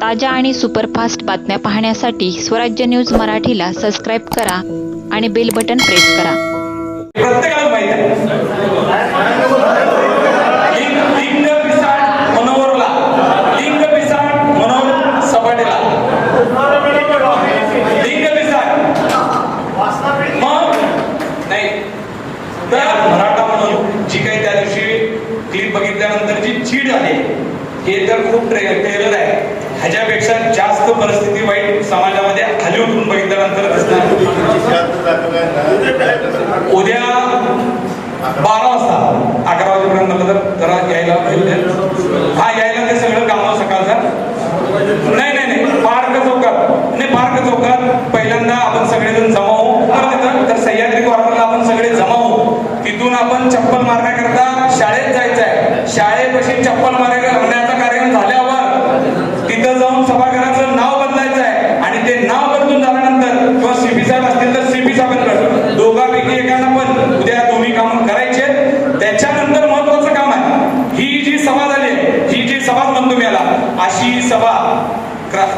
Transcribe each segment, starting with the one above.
ताज्या आणि सुपरफास्ट बातम्या पाहण्यासाठी स्वराज्य न्यूज मराठीला सबस्क्राईब करा आणि बेल बटन प्रेस करा. मराठा म्हणून जी काही त्या दिवशी क्लिप बघितल्यानंतर जी चीड आहे हे तर खूप ट्रे जास्त परिस्थिती वाईट समाजामध्ये खाली उतरून बघितल्यानंतर दिसणार उद्या बारा वाजता अकरा वाजेपर्यंत मला तर जरा यायला पाहिजे हा यायला ते सगळं काम सकाळचं नाही नाही नाही पार्क चौकात नाही पार्क चौकात पहिल्यांदा आपण सगळेजण जमा होऊ बरं तिथं तर सह्याद्री कॉर्नरला आपण सगळे जमा होऊ तिथून आपण चप्पल मारण्याकरता शाळेत जायचं आहे शाळेपाशी चप्पल मारण्याचा कार्यक्रम झाल्यावर तिथं जाऊन सभागृहाचं नाव बदलायचं आहे आणि ते नाव बदलून झाल्यानंतर किंवा सीपी साहेब असतील तर सीपी साहेबांकडे दोघांपैकी एकांना पण उद्या दोन्ही काम करायचे त्याच्यानंतर महत्वाचं काम आहे ही जी सभा झाली ही जी सभा म्हणतो मी याला अशी सभा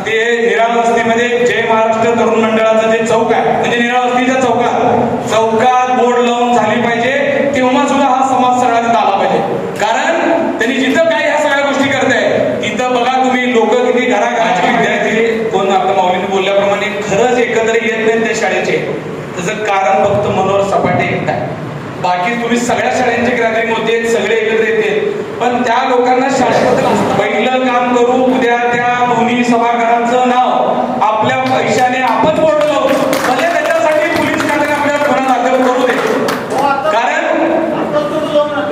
ते निराळ वस्तीमध्ये जय महाराष्ट्र तरुण मंडळाचं जे चौक आहे म्हणजे निराळ वस्तीच्या चौकात चौकात बोर्ड लावून झाली पाहिजे तेव्हा सुद्धा हा समाज सगळ्यात आला पाहिजे. कारण त्यांनी जिथं काय ह्या सगळ्या गोष्टी करताय तिथं बघा तुम्ही लोक किती घराघराचे विद्यार्थी कोण आपल्या माऊलीने बोलल्याप्रमाणे खरंच एकत्र येत नाही त्या शाळेचे. त्याचं कारण फक्त मनोहर सपाटे एकटा बाकी तुम्ही सगळ्या शाळांचे गॅदरिंग होते सगळे एकत्र येते. पण त्या लोकांना शाळेबद्दल पहिलं काम करू दोन्ही सभागारांचं नाव आपल्या पैशाने आपण बोललो म्हणजे त्याच्यासाठी पोलीस खात्याने आपल्याला गुन्हा दाखल करू दे. कारण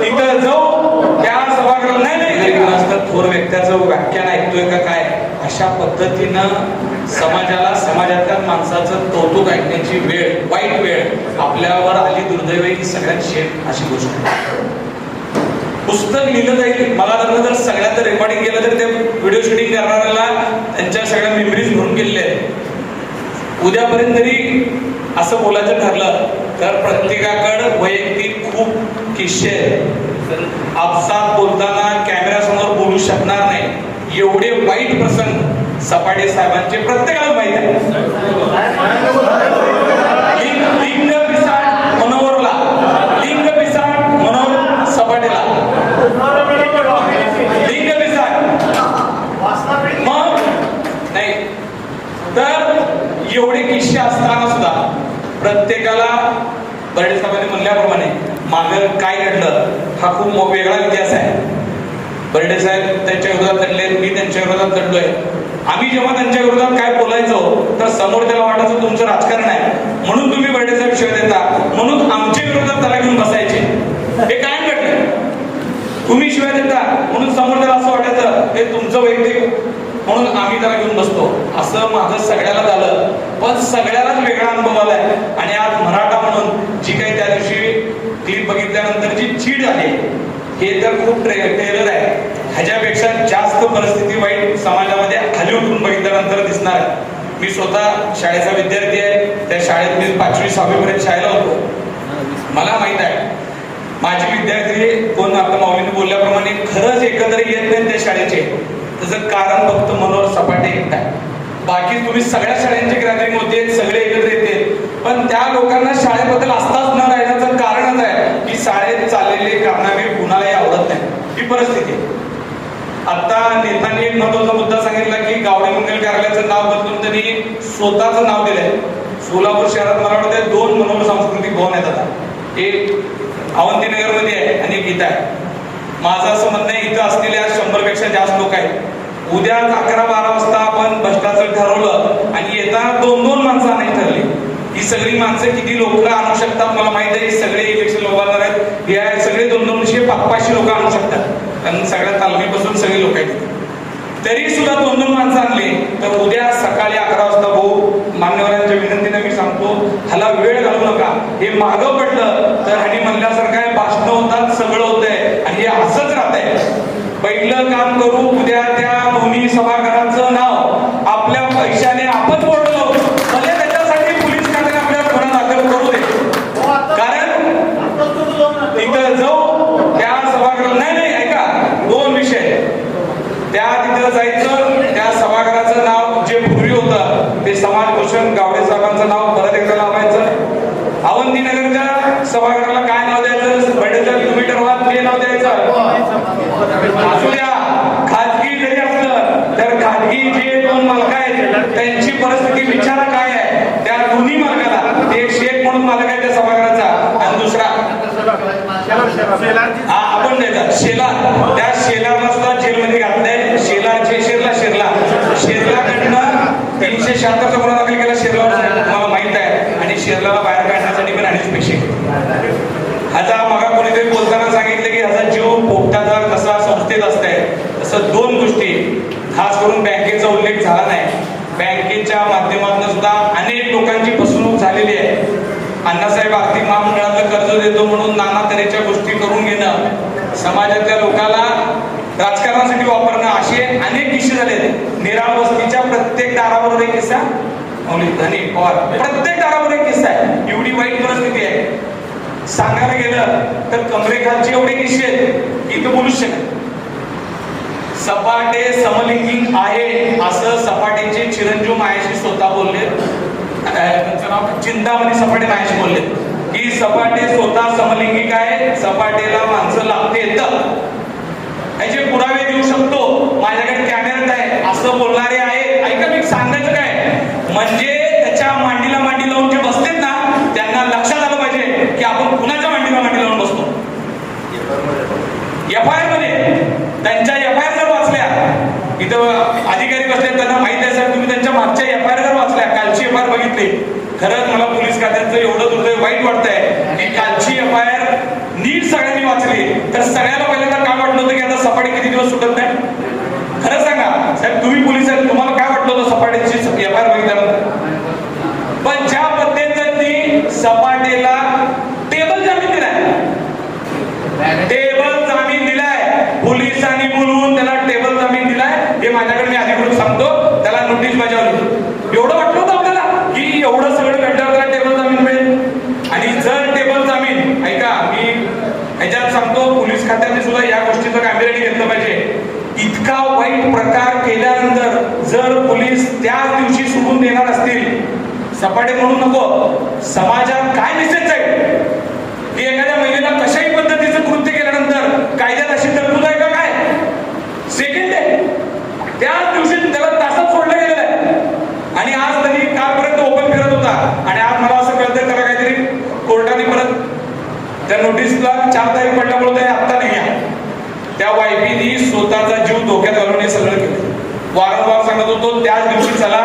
तिथं जाऊ त्या सभागृह नाही नाही एक असतं थोर व्यक्त्याचं व्याख्यान ऐकतोय का काय? अशा पद्धतीनं समाजाला समाजातल्या माणसाचं कौतुक ऐकण्याची वेळ वाईट वेळ आपल्यावर आली दुर्दैव ही सगळ्यात शेत अशी गोष्ट पुस्तक लिहिलं जाईल. मला तर जर सगळ्यात रेकॉर्डिंग केलं तर ते व्हिडिओ शूटिंग करणाऱ्याला त्यांच्या सगळ्या मेमरीज भरून गेलेल्या आहेत. उद्यापर्यंत जरी असं बोलायचं ठरलं तर प्रत्येकाकडे वैयक्तिक खूप किस्से आपसात बोलताना कॅमेऱ्यासमोर बोलू शकणार नाही. एवढे वाईट प्रसंग सपाटे साहेबांचे प्रत्येकाला माहीत आहे एवढे किस्से असताना सुद्धा प्रत्येकाला बर्डे साहेबांनी म्हणल्याप्रमाणे मागं काय घडलं हा खूप मो- वेगळा इतिहास आहे. बर्डे साहेब त्यांच्या विरोधात लढले मी त्यांच्या विरोधात लढलोय. आम्ही जेव्हा त्यांच्या विरोधात काय बोलायचो तर समोर त्याला वाटायचं तुमचं राजकारण आहे. म्हणून तुम्ही बर्डे साहेब शिवाय देता. म्हणून आमच्या विरोधात त्याला घेऊन बसायचे. हे काय घडलं. तुम्ही शिवाय देता. म्हणून समोर त्याला असं वाटायचं हे तुमचं वैयक्तिक म्हणून आम्ही त्याला घेऊन बसतो. असं माझं सगळ्याला झालं. पण सगळ्यालाच वेगळा अनुभव आलाय. आणि आज मराठा म्हणून जी काही त्या दिवशी क्लिप बघितल्यानंतर जी चीड आहे हे तर खूप ट्रे टेलर आहे. ह्याच्यापेक्षा जास्त परिस्थिती वाईट समाजामध्ये खाली उठून बघितल्यानंतर दिसणार आहे. मी स्वतः शाळेचा विद्यार्थी आहे. त्या शाळेत मी पाचवी सहावीपर्यंत शाळेला होतो. मला माहीत आहे. माझी विद्यार्थी कोण? आता माऊलीने बोलल्याप्रमाणे खरंच एकत्र येत नाहीत त्या शाळेचे. त्याचं कारण फक्त मनोहर सपाटे काय बाकी तुम्ही सगळ्या शाळांची ग्रॅदरिंग होते सगळे एकत्र येते. पण त्या लोकांना शाळेबद्दल असताच न राहण्याचं कारणच आहे की शाळेत चाललेले कारनामे कुणालाही आवडत नाही. ही परिस्थिती आहे. आता नेतांनी एक महत्त्वाचा मुद्दा सांगितला की गावडे मंगल कार्यालयाचं नाव बदलून त्यांनी स्वतःचं नाव दिलंय. सोलापूर शहरात मला वाटतं दोन मनोहर सांस्कृतिक भवन आहेत आता. एक अवंतीनगरमध्ये आहे आणि एक इथं आहे. माझं असं म्हणणं आहे इथं असलेल्या शंभरपेक्षा शंभरपेक्षा जास्त लोक आहेत. उद्या अकरा बारा वाजता आपण भ्रष्टाचार ठरवलं आणि येताना दोन दोन माणसं आणायची ठरली. ही सगळी माणसं किती लोक आणू शकतात मला माहीत आहे. सगळे इलेक्शन लोकांना आहेत. सगळे दोन दोनशे पाच पाचशे लोक आणू शकतात. कारण सगळ्या तालमीपासून सगळे लोक आहेत. तरी सुद्धा दोन दोन माणसं आणली. तर उद्या सकाळी अकरा वाजता भाऊ मान्यवरांच्या विनंतीने मी सांगतो ह्याला वेळ घालू नका. हे मागं पडलं तर हानी म्हणल्यासारखं आहे भाषण आंबेडकरच्या सभागृहाला काय नाव द्यायचं? बडेचा तुम्ही ठरवा ते नाव द्यायचं. असू द्या खाजगी जरी असलं तर खाजगी जे दोन मालक आहेत त्यांची परिस्थिती विचार काय आहे. त्या दोन्ही मालकाला एक शेख म्हणून मालक आहे त्या सभागृहाचा आणि दुसरा. आपण द्यायचा शेला. त्या शेला सुद्धा जेलमध्ये घातलंय. शेला शेरला शेरला. शेरला कडनं तीनशे शहात्तरचा गुन्हा दाखल केला. काढण्यासाठी पण अडीच ह्याचा मगा कोणीतरी बोलताना सांगितलं की ह्याचा जीव पोपटाचा कसा संस्थेत असतंय? तसं दोन गोष्टी. खास करून बँकेचा उल्लेख झाला नाही. बँकेच्या माध्यमातून सुद्धा अनेक लोकांची फसवणूक झालेली आहे. अण्णासाहेब आर्थिक महामंडळाचं कर्ज देतो म्हणून नाना तऱ्हेच्या गोष्टी करून घेणं. समाजातल्या लोकांना राजकारणासाठी वापरणं असे अनेक किस्से झाले निराळ वस्तीच्या प्रत्येक दारावर एक किस्सा. धनी पवार. प्रत्येक दारावर एक किस्सा आहे. एवढी वाईट परिस्थिती आहे. सांगायला गेलं तर कमरेखालचे एवढे किस्से की इथं बोलूच शकत सपाटे समलिंगी आहे असं सपाटेचे चिरंजीव मायाशी स्वतः बोलले. चिंतामणी सपाटे मायाशी बोलले. की सपाटे स्वतः समलिंगिक आहे सपाटेला माणसं लागते याचे पुरावे देऊ शकतो माझ्याकडे कॅमेरा आहे? असं बोलणारे आहे. ऐका मी सांगायचं काय? म्हणजे त्याच्या मांडीला मांडी लावून जे बसतेत ना त्यांना लक्षात आलं पाहिजे की आपण कुणाच्या मांडीला मांडी लावून बसतो एफ आय आरमध्ये. त्यांच्या एफ आय आर जर वाचल्या इथं अधिकारी बसले त्यांना माहिती आहे साहेब तुम्ही त्यांच्या मागच्या एफ आय आर जर वाचल्या कालची एफ आय आर बघितली. खरंच मला पोलीस खात्याचं एवढं दुर्दैव वाईट वाटतंय की कालची एफ आय आर नीट सगळ्यांनी वाचली. तर सगळ्याला पहिल्यांदा काय वाटलं होतं की आता सपाटी किती दिवस सुटत नाही? खरं सांगा साहेब तुम्ही पोलीस आहेत तुम्हाला काय वाटलं होतं सपाटीची एफ आय आर बघितल्यानंतर पण ज्या पद्धतीने सपाटेला टेबल जामीन दिलाय टेबल जामीन दिलाय पोलिसांनी बोलवून त्याला टेबल जामीन दिलाय हे माझ्याकडे मी अधिकृत सांगतो त्याला नोटीस बजावली. एवढं वाटलं होतं आपल्याला की एवढं सगळं घडल्यावर त्याला टेबल जामीन मिळेल. आणि जर टेबल जामीन ऐका मी ह्याच्यात सांगतो पोलीस खात्याने सुद्धा या गोष्टीचं गांभीर्याने घेतलं पाहिजे. इतका वाईट प्रकार केल्यानंतर जर पोलीस त्याच दिवशी सोडून देणार असतील सपाटे म्हणून नको. समाजात काय मेसेज जाईल? की एखाद्या महिलेला कशाही पद्धतीचं कृत्य केल्यानंतर कायद्यात अशी तरतूद आहे का काय सेकंड आहे त्याच दिवशी त्याला तासात सोडलं गेलेलं आहे आणि आज तरी कालपर्यंत ओपन फिरत होता. आणि आज मला असं कळतंय त्याला काहीतरी कोर्टाने परत त्या नोटीसला चार तारीख पडल्यामुळे ते आत्ता नाही आहे. त्या वायफीनी स्वतःचा जीव धोक्यात घालून हे सगळं केलं. वारंवार सांगत होतो त्याच दिवशी चला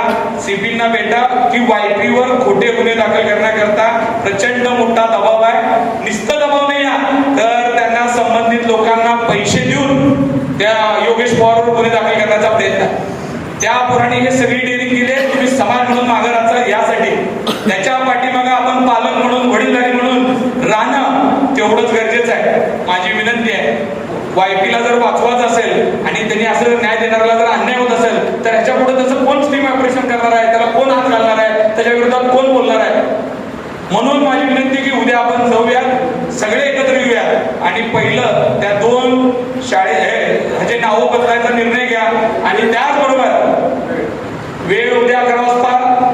सीपींना भेटा की वायपीवर खोटे गुन्हे दाखल करण्याकरता प्रचंड मोठा दबाव आहे. नुसतं दबाव नाही या तर त्यांना संबंधित लोकांना पैसे देऊन त्या योगेश पवारवर गुन्हे दाखल करण्याचा प्रयत्न त्या पुराणी हे सगळी डेअरिंग केली समाज म्हणून मागे यासाठी. त्याच्या पाठीमागे आपण पालक म्हणून वडीलधारी म्हणून राहणं तेवढंच गरजेचं आहे. माझी विनंती आहे वायपीला जर वाचवायचं असेल आणि त्यांनी असं न्याय देणाऱ्याला जर अन्याय होत असेल तर ह्याच्या पुढे त्याचं कोण स्टीम ऑपरेशन करणार आहे? त्याला कोण हात घालणार आहे? त्याच्या विरोधात कोण बोलणार आहे? म्हणून माझी विनंती की उद्या आपण जाऊया सगळे एकत्र येऊया आणि पहिलं त्या दोन शाळे हे- ह्याचे नावं बदलायचा निर्णय घ्या आणि त्याचबरोबर वेळ उद्या अकरा वाजता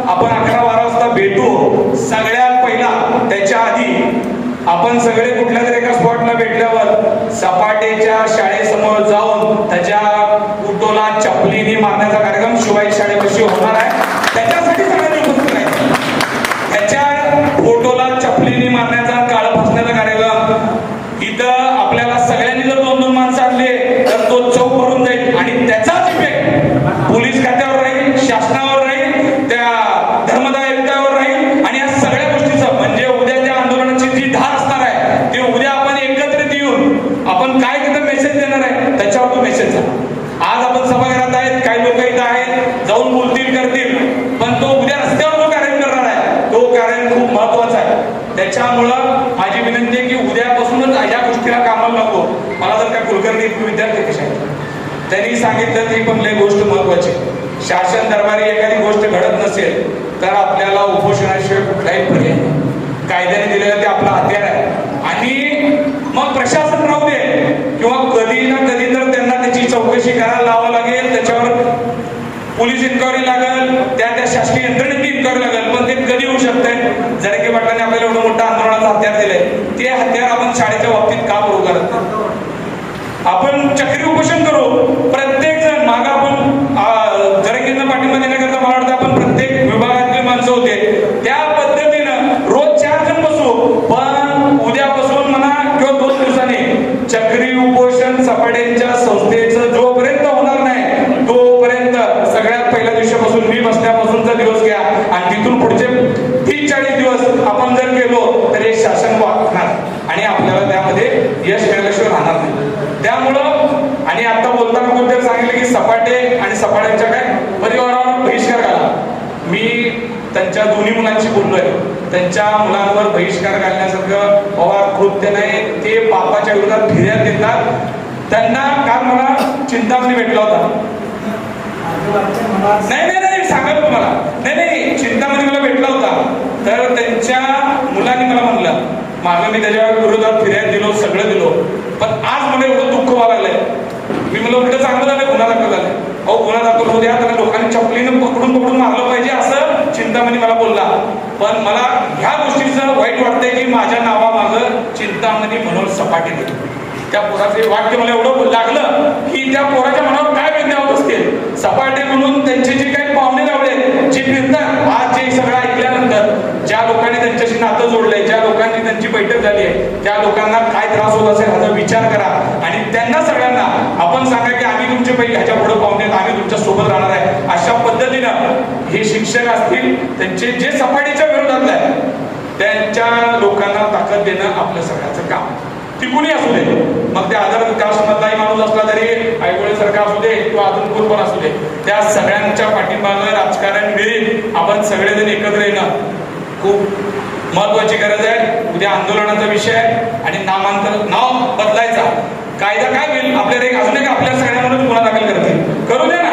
आपण अकरा बारा वाजता भेटू. सगळ्यात पहिला त्याच्या आधी आपण सगळे कुठल्या तरी एका स्पॉटला भेटल्यावर सपाटेच्या शाळेसमोर जाऊन त्याच्या उटोला चपलीने मारण्याचा कार्यक्रम शिवाजी शाळेपाशी होणार आहे त्याच्यासाठी सगळ्यांनी उपस्थित राहायचं त्याच्या फोटोला चपलीने मारण्याचा काळ फसण्याचा कार्यक्रम इथं आपल्याला सगळ्यांनी जर दोन दोन माणसं आणले तर तो चौक भरून जाईल आणि त्याचाच इफेक्ट पोलीस खात्यावर राहील शासनावर राहील त्या धर्मदाय आयुक्तावर राहील आणि या सगळ्या गोष्टीचं म्हणजे उद्या त्या आंदोलनाची जी धार असणार आहे ते उद्या आपण एकत्रित येऊन आपण काय तिथं मेसेज देणार आहे त्याच्यावर तो मेसेज आज आपण सभागृहात आहेत काही लोक इथं आहेत जाऊन बोलतील करतील पण तो उद्या रस्त्यावर जो कार्यक्रम करणार आहे तो कार्यक्रम खूप महत्त्वाचा आहे त्याच्यामुळं माझी विनंती आहे की उद्यापासूनच गोष्टीला कामाला नको. मला जर का कुलकर्णी विद्यार्थी कशा त्यांनी सांगितलं ती पण लय गोष्ट महत्वाची. शासन दरबारी एखादी गोष्ट घडत नसेल तर आपल्याला उपोषणाशिवाय कुठलाही पर्याय कायद्याने दिलेलं ते आपलं हत्यार आहे. आणि मग प्रशासन राहू दे. किंवा कधी ना कधी तर त्यांना त्याची चौकशी करायला लावावं लागेल. त्याच्यावर पोलीस इन्क्वायरी लागेल त्या त्या शासकीय यंत्रणेची इन्क्वायरी लागेल पण ते कधी होऊ शकतंय? की पाटलांनी आपल्याला एवढं मोठं आंदोलनाचं हत्यार दिलंय. ते हत्यार आपण शाळेच्या बाबतीत का करू करत नाही? आपण चक्री उपोषण करू प्रत्येक जण माग आपण जरकेंना पाठिंबा देण्याकरता मला वाटतं आपण सपाटे आणि सपाट्यांच्या काय परिवारावर बहिष्कार घाला मी त्यांच्या दोन्ही मुलांशी बोललोय. त्यांच्या मुलांवर बहिष्कार घालण्यासारखं पवार कृत्य नाही ते बापाच्या विरोधात फिर्याद देतात. त्यांना काल मला चिंतामणी भेटला होता. नाही नाही नाही तुम्हाला. नाही नाही चिंतामणी मला भेटला होता. तर त्यांच्या मुलांनी मला म्हणलं मागं मी त्याच्या विरोधात फिर्याद दिलो सगळं दिलो. पण आज मला एवढं दुःख व्हायला लागलंय. मी मला उलट चांगलं झालं गुन्हा दाखल झालाय. अहो गुन्हा दाखल होऊ द्या त्याला लोकांनी चपलीनं पकडून पकडून मारलं पाहिजे असं चिंतामणी मला बोलला पण मला ह्या गोष्टीचं वाईट वाटतंय की माझ्या नावामागं चिंतामणी म्हणून सपाटी देतो त्या पोराचे वाक्य मला एवढं लागलं की त्या पोराच्या मनावर काय वेदना होत असतील? सपाटे म्हणून त्यांचे जे काही पाहुणे लावले. जे फिरतात आज जे सगळं ऐकल्यानंतर ज्या लोकांनी त्यांच्याशी नातं जोडलंय ज्या लोकांनी त्यांची बैठक झाली आहे त्या लोकांना काय त्रास होत असेल ह्याचा विचार करा. आणि त्यांना सगळ्यांना आपण सांगा की आम्ही तुमचे पहिले ह्याच्या पुढे पाहुणे आम्ही तुमच्यासोबत राहणार आहे. अशा पद्धतीनं हे शिक्षक असतील त्यांचे जे सफाईच्या विरोधातलं आहे त्यांच्या लोकांना ताकद देणं आपलं सगळ्याचं काम. ती कुणी असू दे. मग ते आधार कास्टमधलाही माणूस असला तरी आईवडील सरकार असू दे किंवा अजून कोण पण असू दे. त्या सगळ्यांच्या पाठिंबानं राजकारण मिळेल. आपण सगळेजण एकत्र येणं खूप महत्वाची गरज आहे. उद्या आंदोलनाचा विषय आहे आणि नामांतर नाव बदलायचा. कायदा काय होईल? आपल्याला एक अजून एक आपल्या सगळ्यांवरच गुन्हा दाखल करतील. करू द्या ना.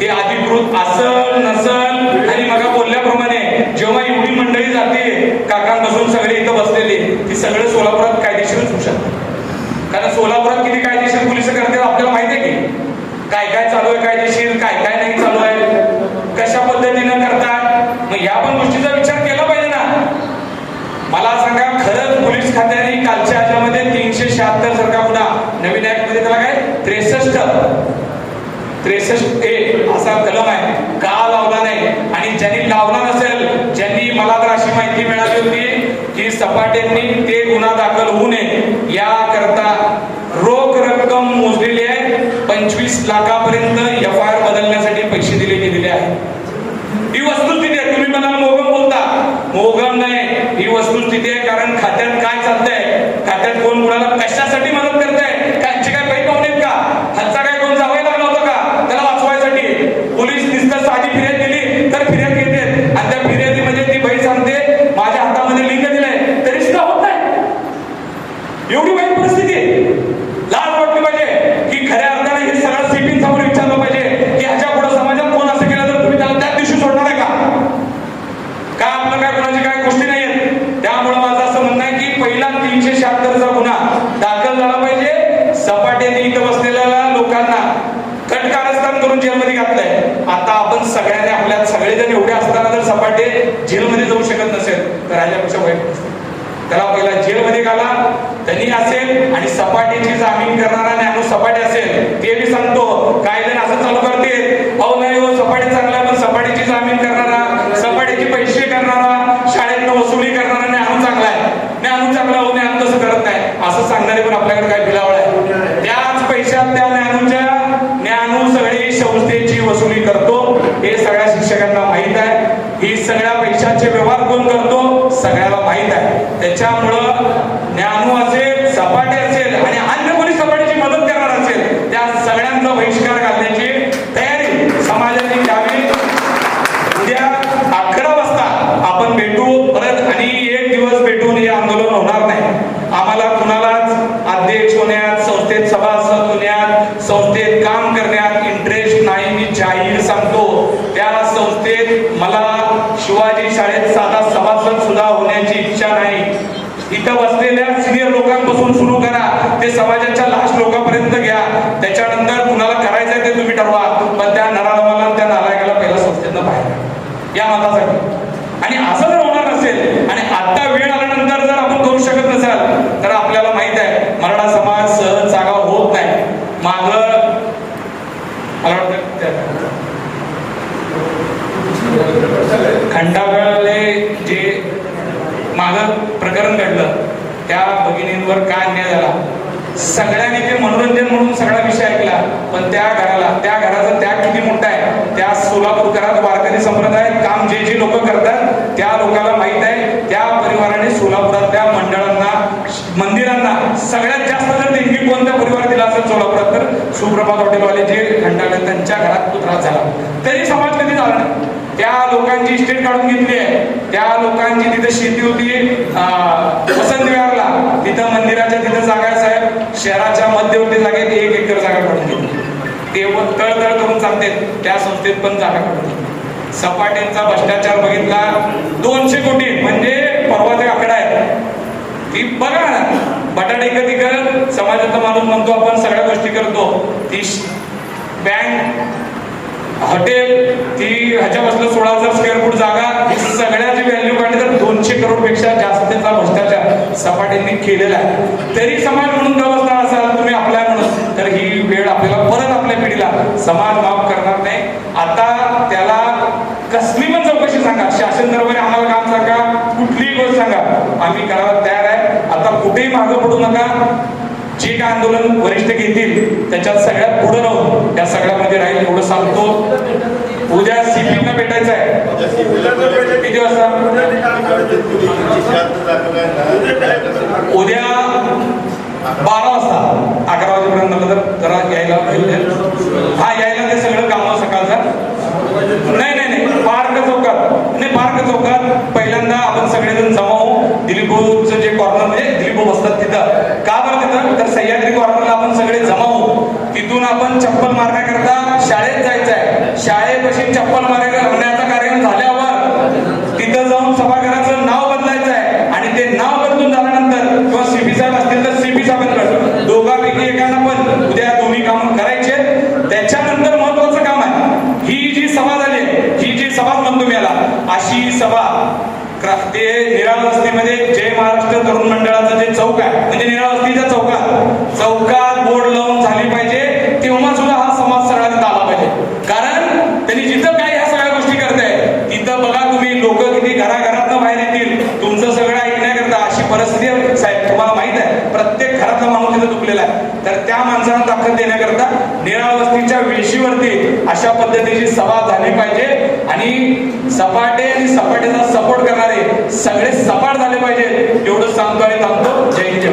ते अधिकृत असल नसल आणि मग बोलल्याप्रमाणे जेव्हा एवढी मंडळी जाते काकांपासून सगळे इथं बसलेले ती सगळं सोलापुरात कायदेशीरच होऊ शकतात. कारण सोलापुरात किती कायदेशीर पोलीस करते आपल्याला माहिती आहे की? काय काय चालू आहे कायदेशीर काय काय नाही चालू आहे? कशा पद्धतीनं करतात? मग या पण गोष्टीचा विचार केला पाहिजे ना. मला सांगा खरंच पोलीस खात्याने कालच्या ह्याच्यामध्ये तीनशे शहात्तर सारखा गुन्हा नवीन ऍक्टमध्ये त्याला काय? त्रेसष्ट. त्रेसष्ट ए असा कलम आहे. का लावला नाही? आणि ज्यांनी लावला नसेल ज्यांनी मला तर अशी माहिती मिळाली होती की सपाट्यांनी ते गुन्हा दाखल होऊ नये. याकरता रोख रक्कम मोजलेली आहे. पंचवीस लाखापर्यंत एफ आय आर बदलण्यासाठी पैसे दिले गेलेले आहेत. ही वस्तुस्थिती आहे. तुम्ही मला मोगम बोलता. मोगम नाही. ही वस्तुस्थिती आहे कारण खात्यात काय चालतंय खात्यात कोण कुणाला कशासाठी मदत करताय त्यांचे काय पैसे पाहुणे आहेत का ह्यांचा काय कोण जावं लागला होता का त्याला वाचवायसाठी पोलीस नुसतं साधी फिर्याद दिली तर फिर्याद घेते आणि त्या फिर्यादीमध्ये ती बाई सांगते माझ्या हातामध्ये लिंग दिलंय तरी सुद्धा होत नाही एवढी वाईट परिस्थिती आहे. लाज वाटली पाहिजे की खऱ्या अर्थाने हे सगळं सीपीन समोर विचारलं पाहिजे की ह्याच्या पुढे समाजात कोण असं केलं तर तुम्ही त्याला त्याच दिवशी सोडणार आहे का का आपलं काय कोणाची काय गोष्टी नाही आहेत त्यामुळे माझं असं म्हणणं लाख तीनशे शहात्तरचा गुन्हा दाखल झाला पाहिजे. सपाट्याने इथं बसलेल्या लोकांना कटकारस्थान करून जेलमध्ये घातलंय. आता आपण सगळ्यांनी आपल्यात सगळेजण एवढे असताना जर सपाटे जेलमध्ये जाऊ शकत नसेल तर राजापेक्षा वाईट त्याला पहिला जेलमध्ये घाला त्यांनी असेल आणि सपाटीची जामीन करणारा ज्ञानू सपाटे असेल ते मी सांगतो काय जण असं चालू करते अहो नाही हो सपाटे चांगला पण सपाटीची जामीन करणारा सपाटीचे पैसे करणारा शाळेतनं वसुली करणारा ज्ञानू चांगला हो ज्ञान तसं करत नाही. असं सांगणारे पण आपल्याकडे काय बिलावळ आहे. त्याच पैशात त्या ज्ञानूच्या ज्ञानू सगळी संस्थेची वसुली करतो. हे सगळ्या शिक्षकांना माहीत आहे. ही सगळ्या पैशाचे व्यवहार कोण करतो? सगळ्याला माहीत आहे. त्याच्यामुळं ज्ञानू असेल सपाटे असेल आणि अन्य कोणी सपाटीची मदत करणार असेल त्या सगळ्यांचा बहिष्कार घालण्याची तयारी समाजाने घ्यावी उद्या अकरा वाजता आपण भेटू परत आणि एक दिवस भेटून हे आंदोलन होणार नाही आम्हाला कुणालाच अध्यक्ष होण्यात संस्थेत सभासद होण्यात संस्थेत काम करण्यात इंटरेस्ट शाहीर मी सांगतो त्या संस्थेत मला शिवाजी शाळेत साधा सभासद सुद्धा होण्याची इच्छा नाही. इथं बसलेल्या सिनियर लोकांपासून सुरू करा. ते समाजाच्या लास्ट लोकांपर्यंत घ्या. त्याच्यानंतर कुणाला करायचं ते तुम्ही ठरवा. पण त्या नराधमाला त्या नालायकाला पहिल्या संस्थेनं बाहेर या मतासाठी आणि असं जर होणार नसेल आणि आता वेळ आल्यानंतर जर आपण करू शकत नसाल तर आपल्याला माहीत आहे मराठा समाज सहज जागा होत नाही माग मला वाटतं त्या- खंडागळले जे मागं प्रकरण घडलं. त्या भगिनींवर काय अन्याय झाला? सगळ्यांनी ते मनोरंजन म्हणून सगळा विषय ऐकला. पण त्या घराला त्या घराचा त्याग किती मोठा आहे? त्या सोलापूरकरात वारकरी संप्रदायात काम जे जे लोक करतात त्या लोकांना माहीत आहे त्या परिवाराने सोलापुरातल्या मंडळांना मंदिरांना सगळ्यात जास्त जर देणगी कोणत्या परिवार दिला असेल सोलापुरात तर सुप्रभात हॉटेलवाले जे घंटाळे त्यांच्या घरात तो त्रास झाला. तरी समाज कधी झाला नाही. त्या लोकांची इस्टेट काढून घेतली आहे. त्या लोकांची तिथे शेती होती वसंत विहारला. तिथं मंदिराच्या तिथं जागा आहे साहेब. शहराच्या मध्यवर्ती जागेत एक एकर जागा काढून घेतली. ते तळ तळतळ करून सांगते त्या संस्थेत पण जागा काढून घेतली. सपाटेंचा भ्रष्टाचार बघितला. दोनशे कोटी म्हणजे परवाचा आकडा आहे ती बघा बटाटे कधी करत समाजाचा माणूस म्हणतो आपण सगळ्या गोष्टी करतो. ती बँक हॉटेल ती ह्याच्यापासून सोळा हजार स्क्वेअर फूट जागा ही सगळ्याची व्हॅल्यू काढली तर दोनशे करोडपेक्षा जास्तचा भ्रष्टाचार सपाटीने केलेला आहे. तरी समाज म्हणून व्यवस्था असाल तुम्ही आपल्या म्हणून तर ही वेळ आपल्याला परत आपल्या पिढीला समाज माफ करणार नाही. आता त्याला कसली पण चौकशी सांगा शासन दरबारी आम्हाला काम सांगा कुठलीही गोष्ट सांगा आम्ही करायला तयार आहे. आता कुठेही मागं पडू नका. जे काय आंदोलन वरिष्ठ घेतील त्याच्यात सगळ्यात पुढे राहून त्या सगळ्यामध्ये राहील एवढं सांगतो. उद्या सीपी ला भेटायचं आहे किती वाजता? उद्या बारा वाजता. अकरा वाजेपर्यंत मला जरा यायला हा यायला ते सगळं काम सकाळचा नाही नाही नाही पार्क चौकात नाही पार्क चौकात पहिल्यांदा आपण सगळेजण जमा होऊ दिलीप भाऊचं जे कॉर्नर म्हणजे दिलीप भाऊ बसतात तिथं का बरं तिथं तर सह्याद्री कॉर्नरला आपण सगळे जमा होऊ तिथून आपण चप्पल मारण्याकरता शाळेत जायचं आहे शाळेपाशी चप्पल मारण्याचा कार्यक्रम झाल्यावर तिथं जाऊन सभागृहाचं नाव बदलायचं आहे आणि ते नाव बदलून झाल्यानंतर किंवा सीपी साहेब असतील तर सीपी साहेबांकडे दोघांपैकी एकांना पण उद्या दोन्ही काम करायचे. त्याच्यानंतर महत्वाचं काम आहे. ही जी सभा झाली ही जी सभा म्हणतो मी याला अशी सभा ते निराळ वस्तीमध्ये जय महाराष्ट्र तरुण मंडळाचं जे चौक आहे म्हणजे निराळ वस्तीच्या चौकात चौकात दुखलेला आहे. तर त्या माणसाला ताकद देण्याकरता निरावस्थीच्या वेशीवरती अशा पद्धतीची सभा झाली पाहिजे. आणि सपाटे आणि सपाटेचा सपोर्ट करणारे सगळे सपाट झाले पाहिजे. एवढं सांगतो आणि थांबतो. जय जय